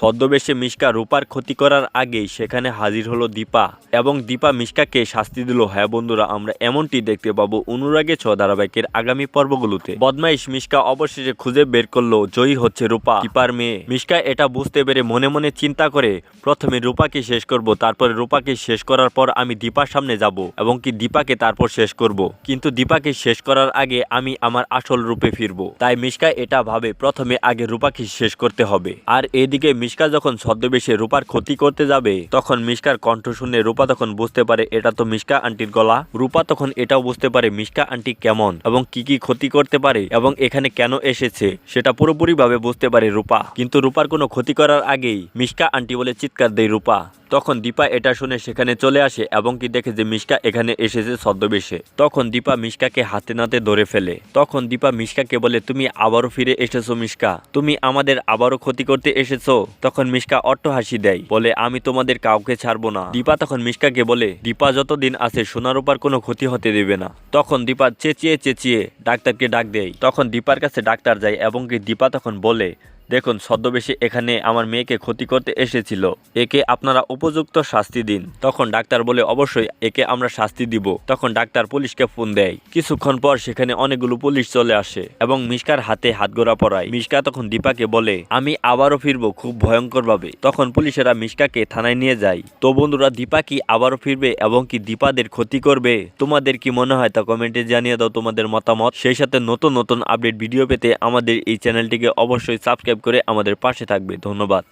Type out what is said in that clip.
ছদ্মবেশে মিশকা রূপার ক্ষতি করার আগেই সেখানে হাজির হলো দীপা এবং দীপা মিশকাকে শাস্তি দিল। হ্যাঁ বন্ধুরা, আমরা এমনটি দেখতে পাবো অনুরাগে ছ ধারাবাহিকের আগামী পর্বগুলোতে। বদমাইশ মিশকা অবশেষে খুঁজে বের করল, জয়ী হচ্ছে রূপা, দীপার মেয়ে। মিশকা এটা বুঝতে পেরে মনে মনে চিন্তা করে, প্রথমে রূপাকে শেষ করব, তারপরে রূপাকে শেষ করার পর আমি দীপার সামনে যাব এবং কি দীপাকে তারপর শেষ করব। কিন্তু দীপাকে শেষ করার আগে আমি আমার আসল রূপে ফিরবো। তাই মিশকা এটা ভাবে, প্রথমে আগে রূপাকে শেষ করতে হবে। আর এদিকে মিশকা যখন ছদ্মবেশে রূপার ক্ষতি করতে যাবে, তখন মিশকার কণ্ঠ শুনে রূপা তখন বুঝতে পারে এটা তো মিশকা আন্টির গলা। রূপা তখন এটাও বুঝতে পারে মিশকা আন্টি কেমন এবং কি কি ক্ষতি করতে পারে এবং এখানে কেন এসেছে, সেটা পুরোপুরিভাবে বুঝতে পারে রূপা। কিন্তু রূপার কোনো ক্ষতি করার আগেই মিশকা আন্টি বলে চিৎকার দেয় রূপা। তখন দীপা এটা শুনে সেখানে চলে আসে এবং কি দেখে যে মিশকা এখানে এসেছে ছদ্মবেশে। তখন দীপা মিশকাকে হাতে নাতে ধরে ফেলে। তখন দীপা মিশকাকে বলে, তুমি আবারও ফিরে এসেছ মিশকা? তুমি আমাদের আবারও ক্ষতি করতে এসেছ? তখন মিশকা অট্ট হাসি দেয়, বলে, আমি তোমাদের কাউকে ছাড়বো না। দীপা তখন মিশকাকে বলে, দীপা যতদিন আছে সোনারূপার কোনো ক্ষতি হতে দেবে না। তখন দীপা চেঁচিয়ে চেঁচিয়ে ডাক্তারকে ডাক দেয়। তখন দীপার কাছে ডাক্তার যায় এবং কি দীপা তখন বলে দেখুন, ছদ্মবেশে এখানে আমার মেয়েকে ক্ষতি করতে এসেছিল। একে আপনারা উপযুক্ত শাস্তি দিন। তখন ডাক্তার বলে, অবশ্যই, একে আমরা শাস্তি দিব। তখন ডাক্তার পুলিশকে ফোন দেয়। কিছুক্ষণ পর সেখানে অনেকগুলো পুলিশ চলে আসে এবং মিশকার হাতে হাত গোড়া পড়ায় মিশকা তখন দীপাকে বলে, আমি আবারও ফিরবো খুব ভয়ঙ্কর ভাবে তখন পুলিশেরা মিশকাকে থানায় নিয়ে যায়। তো বন্ধুরা, দীপা কি আবারও ফিরবে এবং কি দীপাদের ক্ষতি করবে? তোমাদের কি মনে হয় তা কমেন্টে জানিয়ে দাও তোমাদের মতামত? সেই সাথে নতুন নতুন আপডেট ভিডিও পেতে আমাদের এই চ্যানেলটিকে অবশ্যই সাবস্ক্রাইব করে আমাদের পাশে থাকবে। ধন্যবাদ।